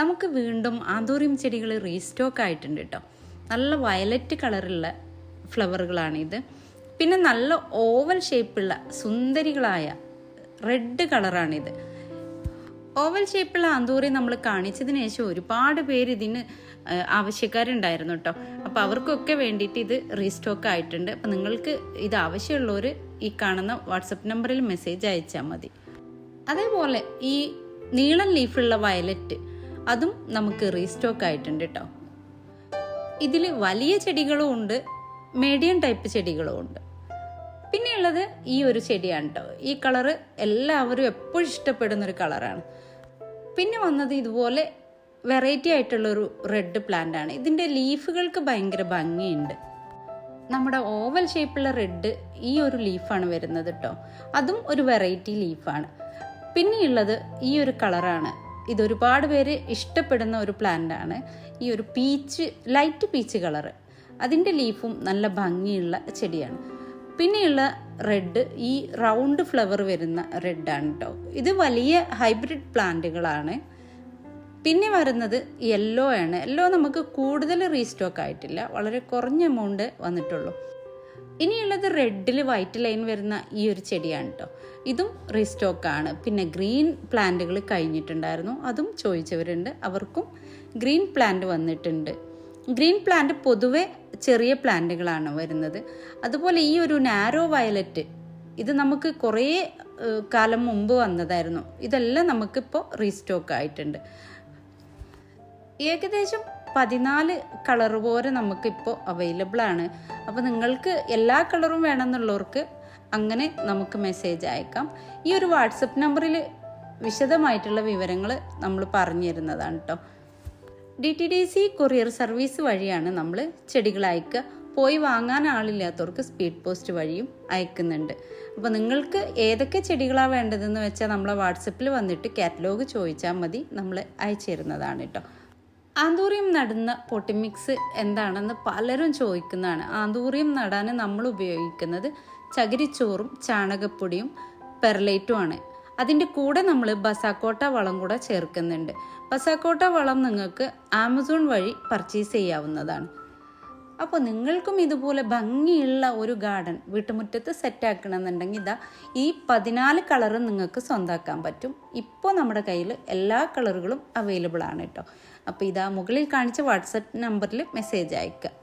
നമുക്ക് വീണ്ടും ആന്തൂറിയം ചെടികൾ റീസ്റ്റോക്ക് ആയിട്ടുണ്ട് കേട്ടോ നല്ല വയലറ്റ് കളറുള്ള ഫ്ലവറുകളാണിത്. പിന്നെ നല്ല ഓവൽ ഷേപ്പുള്ള സുന്ദരികളായ റെഡ് കളറാണിത്. ഓവൽ ഷേപ്പുള്ള ആന്തൂറി നമ്മൾ കാണിച്ചതിന് ശേഷം ഒരുപാട് പേര് ഇതിന് ആവശ്യക്കാരുണ്ടായിരുന്നു കേട്ടോ അപ്പോൾ അവർക്കൊക്കെ വേണ്ടിയിട്ട് ഇത് റീസ്റ്റോക്ക് ആയിട്ടുണ്ട്. അപ്പോൾ നിങ്ങൾക്ക് ഇത് ആവശ്യമുള്ളവർ ഈ കാണുന്ന വാട്സപ്പ് നമ്പറിൽ മെസ്സേജ് അയച്ചാൽ മതി. അതേപോലെ ഈ നീളം ലീഫുള്ള വയലറ്റ് അതും നമുക്ക് റീസ്റ്റോക്ക് ആയിട്ടുണ്ട് കേട്ടോ ഇതിൽ വലിയ ചെടികളും ഉണ്ട് മീഡിയം ടൈപ്പ് ചെടികളും ഉണ്ട്. പിന്നെയുള്ളത് ഈ ഒരു ചെടിയാണ് കേട്ടോ ഈ കളറ് എല്ലാവരും എപ്പോഴും ഇഷ്ടപ്പെടുന്ന ഒരു കളറാണ്. പിന്നെ വന്നത് ഇതുപോലെ വെറൈറ്റി ആയിട്ടുള്ളൊരു റെഡ് പ്ലാന്റ് ആണ്. ഇതിന്റെ ലീഫുകൾക്ക് ഭയങ്കര ഭംഗിയുണ്ട്. നമ്മുടെ ഓവൽ ഷേപ്പുള്ള റെഡ് ഈ ഒരു ലീഫാണ് വരുന്നത് കേട്ടോ അതും ഒരു വെറൈറ്റി ലീഫാണ് പിന്നെയുള്ളത് ഈ ഒരു കളറാണ് ഇത് ഒരുപാട് പേര് ഇഷ്ടപ്പെടുന്ന ഒരു പ്ലാന്റ് ആണ് ഈ ഒരു പീച്ച് ലൈറ്റ് പീച്ച് കളറ്. അതിന്റെ ലീഫും നല്ല ഭംഗിയുള്ള ചെടിയാണ്. പിന്നെയുള്ള റെഡ് ഈ റൗണ്ട് ഫ്ലവർ വരുന്ന റെഡാണ് കേട്ടോ ഇത് വലിയ ഹൈബ്രിഡ് പ്ലാന്റുകളാണ്. പിന്നെ വരുന്നത് യെല്ലോ ആണ്. യെല്ലോ നമുക്ക് കൂടുതൽ റീസ്റ്റോക്ക് ആയിട്ടില്ല. വളരെ കുറഞ്ഞ എമൗണ്ട് വന്നിട്ടുള്ളൂ. ഇനിയുള്ളത് റെഡിൽ വൈറ്റ് ലൈൻ വരുന്ന ഈ ഒരു ചെടിയാണ് കേട്ടോ ഇതും റീസ്റ്റോക്കാണ് പിന്നെ ഗ്രീൻ പ്ലാന്റുകൾ കഴിഞ്ഞിട്ടുണ്ടായിരുന്നു. അതും ചോദിച്ചവരുണ്ട്. അവർക്കും ഗ്രീൻ പ്ലാന്റ് വന്നിട്ടുണ്ട്. ഗ്രീൻ പ്ലാന്റ് പൊതുവെ ചെറിയ പ്ലാന്റുകളാണ് വരുന്നത്. അതുപോലെ ഈ ഒരു നാരോ വയലറ്റ് ഇത് നമുക്ക് കുറേ കാലം മുമ്പ് വന്നതായിരുന്നു. ഇതെല്ലാം നമുക്കിപ്പോൾ റീസ്റ്റോക്ക് ആയിട്ടുണ്ട്. ഏകദേശം പതിനാല് കളർ പോലെ നമുക്കിപ്പോൾ അവൈലബിൾ ആണ്. അപ്പോൾ നിങ്ങൾക്ക് എല്ലാ കളറും വേണമെന്നുള്ളവർക്ക് അങ്ങനെ നമുക്ക് മെസ്സേജ് അയക്കാം. ഈ ഒരു വാട്സപ്പ് നമ്പറിൽ വിശദമായിട്ടുള്ള വിവരങ്ങൾ നമ്മൾ പറഞ്ഞു തരുന്നതാണ് കേട്ടോ D T D C courier service വഴിയാണ് നമ്മൾ ചെടികൾ അയക്കുക. പോയി വാങ്ങാൻ ആളില്ലാത്തവർക്ക് സ്പീഡ് പോസ്റ്റ് വഴിയും അയക്കുന്നുണ്ട്. അപ്പോൾ നിങ്ങൾക്ക് ഏതൊക്കെ ചെടികളാണ് വേണ്ടതെന്ന് വെച്ചാൽ നമ്മളെ വാട്സപ്പിൽ വന്നിട്ട് കാറ്റലോഗ് ചോദിച്ചാൽ മതി നമ്മൾ അയച്ചു തരുന്നതാണ് കേട്ടോ ആന്തൂറിയം നടുന്ന പൊട്ടിമിക്സ് എന്താണെന്ന് പലരും ചോദിക്കുന്നതാണ്. ആന്തൂറിയം നടാൻ നമ്മൾ ഉപയോഗിക്കുന്നത് ചകിരിച്ചോറും ചാണകപ്പൊടിയും പെർലൈറ്റുമാണ് അതിന്റെ കൂടെ നമ്മൾ ബസാക്കോട്ട വളം കൂടെ ചേർക്കുന്നുണ്ട്. ബസാക്കോട്ട വളം നിങ്ങൾക്ക് ആമസോൺ വഴി പർച്ചേസ് ചെയ്യാവുന്നതാണ്. അപ്പോൾ നിങ്ങൾക്കും ഇതുപോലെ ഭംഗിയുള്ള ഒരു ഗാർഡൻ വീട്ടുമുറ്റത്ത് സെറ്റ് ആക്കണമെന്നുണ്ടെങ്കിൽ ഇതാ ഈ പതിനാല് കളറും നിങ്ങൾക്ക് സ്വന്താക്കാൻ പറ്റും. ഇപ്പോൾ നമ്മുടെ കയ്യിൽ എല്ലാ കളറുകളും അവൈലബിൾ ആണ് കേട്ടോ. അപ്പോൾ ഇതാ മുകളിൽ കാണിച്ച വാട്സപ്പ് നമ്പറിൽ മെസ്സേജ് അയക്കുക